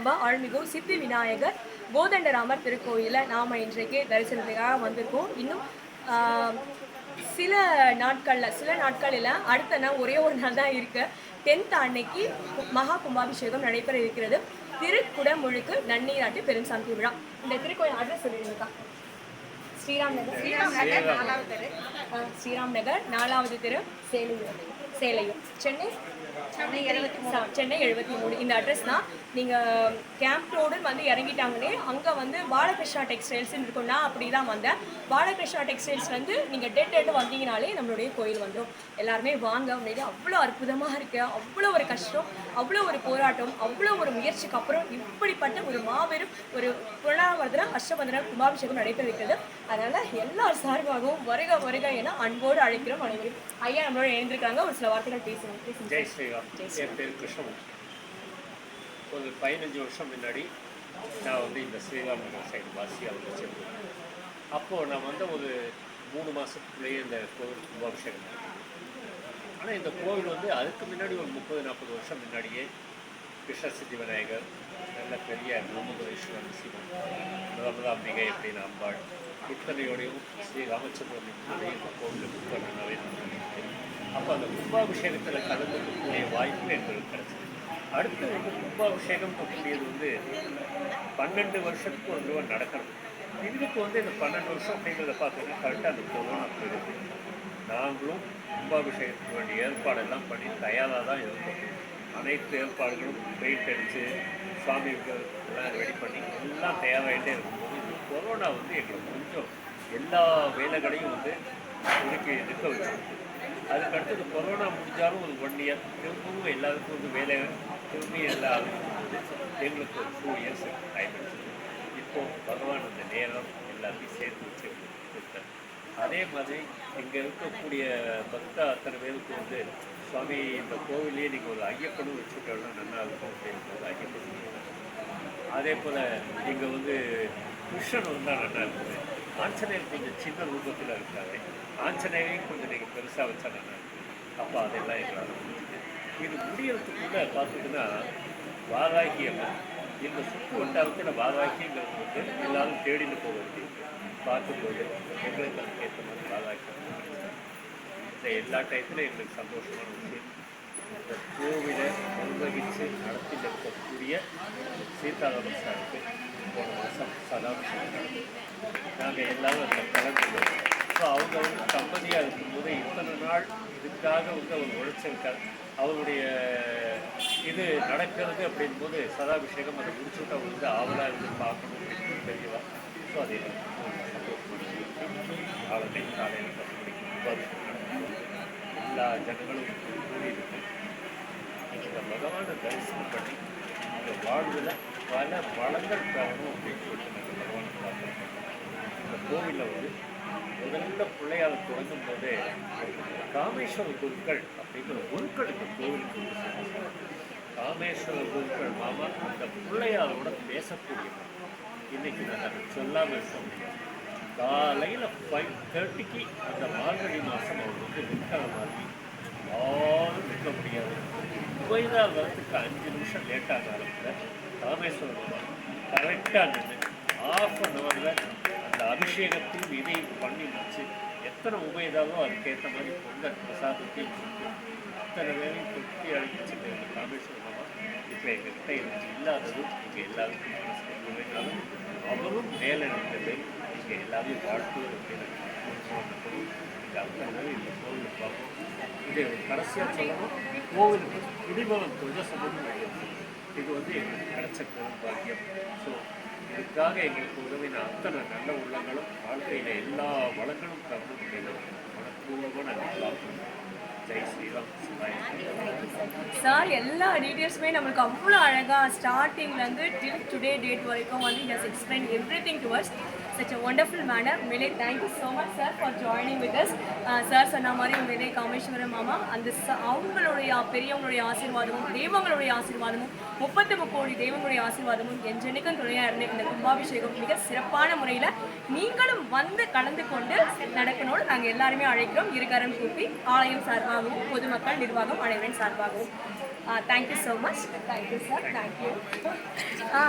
நம்ம அருள்மிகு சித்தி விநாயகர் கோதண்டராமர் திருக்கோயிலை நாம் இன்றைக்கு தரிசனத்துக்காக வந்திருக்கோம். இன்னும் சில நாட்களில் சில நாட்கள் இல்லை அடுத்த நாள் ஒரே ஒரு நாள் தான் இருக்கு. டென்த் அன்னைக்கு மகா கும்பாபிஷேகம் நடைபெற இருக்கிறது. திருக்குடமுழுக்கு நன்னீராட்டு பெருஞ்சாந்தி விழா. இந்த திருக்கோயில் அட்ரஸ் சொல்லிடுங்கக்கா ஸ்ரீராம் நகர். ஸ்ரீராம் நகர் நாலாவது தெரு. ஸ்ரீராம் நகர் நாலாவது தெரு சேலையூர். சேலையூர். சென்னை சென்னை எழுபத்தி மூணு. சென்னை எழுபத்தி மூணு. இந்த அட்ரஸ் தான். நீங்கள் கேம்ப் ரோடு வந்து இறங்கிட்டாங்கன்னே அங்கே வந்து பாலகிருஷ்ணா டெக்ஸ்டைல்ஸ்னு இருக்கும்னா அப்படி தான் வந்தேன். பாலகிருஷ்ணா டெக்ஸ்டைல்ஸ் வந்து நீங்கள் டெட் டெட் வந்தீங்கனாலே நம்மளுடைய கோயில் வந்துடும் எல்லாருமே வாங்க உண்மையிலே அவ்வளோ அற்புதமாக இருக்குது அவ்வளோ ஒரு கஷ்டம் அவ்வளோ ஒரு போராட்டம் அவ்வளோ ஒரு முயற்சிக்கு அப்புறம் இப்படிப்பட்ட ஒரு மாபெரும் ஒரு புரணாவர்தன அஷ்டபந்தன கும்பாபிஷேகம் நடைபெறுகிறது. அதனால எல்லார் சார்பாகவும் வருக வருக என அன்போடு அழைக்கிறோம். அனைவரும் ஐயா நம்மளோட எழுந்திருக்காங்க ஒரு சில வார்த்தைகள் பேசுவோம். ஜெய் ஸ்ரீராம். என் பேர் கிருஷ்ணமூர்த்தி. ஒரு பதினஞ்சு வருஷம் முன்னாடி நான் வந்து இந்த ஸ்ரீராம் சைடு வாசியாக வந்து சேர்ந்தேன். அப்போது நான் வந்து ஒரு மூணு மாதத்துக்குள்ளேயே இந்த கோவில் கும்பாபிஷேகம் ஆனால் இந்த கோவில் வந்து அதுக்கு முன்னாடி ஒரு முப்பது நாற்பது வருஷம் முன்னாடியே கிருஷ்ண சித்தி விநாயகர் நல்ல பெரிய பிரம்மபுரேஸ்வரன் சிவன் ரமதாம்பிகை அப்படின்னு அம்பாள் இத்தனையோடையும் ஸ்ரீ ராமச்சந்திரன் இந்த கோவிலில் நான் நினைக்கிறேன். அப்போ அந்த கும்பாபிஷேகத்தில் கலந்துக்கக்கூடிய வாய்ப்பு எங்களுக்கு கிடைச்சது. அடுத்து வந்து கும்பாபிஷேகம் கூடியது வந்து பன்னெண்டு வருஷத்துக்கு ஒரு தடவை நடக்கணும். இதுக்கு வந்து இந்த பன்னெண்டு வருஷம் அப்படிங்கிறத பார்த்தீங்கன்னா கரெக்டாக அந்த கொரோனா போயிடுது நாங்களும் கும்பாபிஷேகத்துக்கு வேண்டிய ஏற்பாடெல்லாம் பண்ணி தயாராக தான் இருக்கோம் அனைத்து ஏற்பாடுகளும் பெயிண்ட் அடித்து சுவாமி எல்லாம் ரெடி பண்ணி எல்லாம் தயாராகிட்டே இருக்கும்போது இந்த கொரோனா வந்து எங்களுக்கு கொஞ்சம் எல்லா வேலைகளையும் வந்து ஒதுக்கி நிற்க வச்சு அதுக்கு அடுத்தது கொரோனா முடிஞ்சாலும் ஒரு ஒன் இயர் திரும்பவும் எல்லாருக்கும் வந்து வேலை திரும்பி எல்லாம் எங்களுக்கு ஒரு டூ இயர்ஸ் டைம் இப்போ பகவான் அந்த நேரம் எல்லாத்தையும் சேர்த்து வச்சு அதே மாதிரி இங்கே இருக்கக்கூடிய பக்த அத்தனை பேருக்கு வந்து சுவாமி இந்த கோவிலே நீங்கள் ஒரு ஐயப்பனும் வச்சுட்டோம்னா நல்லா இருக்கும் அப்படின்னு ஒரு ஐயப்பன் அதே போல் இங்கே வந்து கிருஷ்ணன் வந்தால் நல்லா இருக்குது ஆஞ்சநேயர் கொஞ்சம் சின்ன ரூபத்தில் இருக்காரு. ஆஞ்சநேயரையும் கொஞ்சம் நீங்கள் பெருசாக வச்சா நல்லா அப்போ அதெல்லாம் எங்களால் இது முடியறதுக்குள்ளே பார்த்தீங்கன்னா வாராகி அம்மன் இந்த சுற்று வட்டாரத்தில் வாராகிங்கிறது வந்து எல்லாரும் தேடின்னு போக வேண்டியது. பார்க்கும்போது எங்களுக்கு அதுக்கு ஏற்ற மாதிரி வாராகி இந்த எல்லா டயத்துலையும் எங்களுக்கு சந்தோஷமான விஷயம். இந்த கோவிலை நிர்வகித்து நடத்திட்டு இருக்கக்கூடிய சீதாராமன் சாருக்கு போன மாதம் சதாபிஷேகம் நாங்கள் எல்லாரும் அதில் கலந்து ஸோ அவங்க வந்து தம்பதியாக இருக்கும்போது இத்தனை நாள் இதுக்காக வந்து அவர் உழைச்சிருக்கார். அவருடைய இது நடக்கிறது அப்படின்போது சதாபிஷேகம் அதை முடிச்சுட்டு அவர் வந்து ஆவலாக இருந்து பார்க்கணும் அப்படின்னு தெரியவா. ஸோ அதே அவர்களை காலையில் எல்லா ஜனங்களும் கூடியிருக்கு இந்த பகவானை தரிசனம் பண்ணி இந்த வாழ்வில் பல வளங்கள் பெறணும் அப்படின்னு சொல்லிட்டு நாங்கள் பகவானை பிரார்த்தனை பண்ணோம் இந்த கோவிலில் வந்து முதல்ல பிள்ளையார் தொடங்கும் போதே காமேஸ்வர குருக்கள் அப்படிங்கிற குருக்கள் இந்த கோவிலுக்கு காமேஸ்வர குருக்கள் மாமா அந்த பிள்ளையாரோட பேசக்கூடியவர். இன்னைக்கு நான் அதை சொல்லாமல் இருக்க முடியாது காலையில் ஃபைவ் தேர்ட்டிக்கு அந்த மார்கழி மாதம் அவர் வந்து நிற்கிற மாதிரி யாரும் நிற்க முடியாது. உபயதார் வரத்துக்கு அஞ்சு நிமிஷம் லேட்டாக காலத்தில் ராமேஸ்வரம் கரெக்டாக நின்று ஆஃப் அன் ஹவரில் அபிஷேகத்தையும் இதையும் பண்ணி முடிச்சு எத்தனை உபயதாவோ அதுக்கேற்ற மாதிரி பொங்கல் பிரசாதத்தையும் கொடுத்து அத்தனை பேரையும் தொட்டி அழிச்சிட்டு இருந்த ராமேஸ்வரம் மாமா இப்போ எங்ககிட்ட இருந்துச்சு. இல்லாதது இங்கே எல்லாருக்கும் மனசு அவரும் மேலே நின்றது இங்கே எல்லாரையும் வாழ்த்துவது அப்படின்னு இந்த அத்தனை இந்த கோவில் பார்ப்போம். இது கடைசியாக சொல்லணும். கோவிலுக்கு குடிமகன் துவஜசமும் இது வந்து எங்களுக்கு கிடைச்ச பெரும் பாக்கியம். ஸோ இதுக்காக எங்களுக்கு உதவின அத்தனை நல்ல உள்ளங்களும் வாழ்க்கையில் எல்லா வளங்களும் தரணும் அப்படின்னு மனப்பூர்வமாக நல்லா ஜெய் ஸ்ரீராம் சிவாய் சார் எல்லா டீட்டெயில்ஸுமே நம்மளுக்கு அவ்வளோ அழகாக ஸ்டார்டிங்லேருந்து டில் டுடே டேட் வரைக்கும் வந்து has explain everything towards such a wonderful manner உண்மையிலே thank you so much sir for joining with us sir சொன்ன மாதிரி உண்மையிலே காமேஸ்வரம் மாமா அந்த அவங்களுடைய பெரியவங்களுடைய ஆசீர்வாதமும் தெய்வங்களுடைய ஆசீர்வாதமும் முப்பத்தி கோடி தெய்வங்களுடைய ஆசீர்வாதமும் என்றென்னைக்கும் துணையாக இருந்து இந்த கும்பாபிஷேகம் மிக சிறப்பான முறையில் நீங்களும் வந்து கலந்து கொண்டு நடக்கணும்னு நாங்கள் எல்லாருமே அழைக்கிறோம். இருகரம் கூப்பி ஆலயம் சார்பாகவும் பொதுமக்கள் நிர்வாகம் அனைவரின் சார்பாகவும். Thank you so much thank you sir thank you ah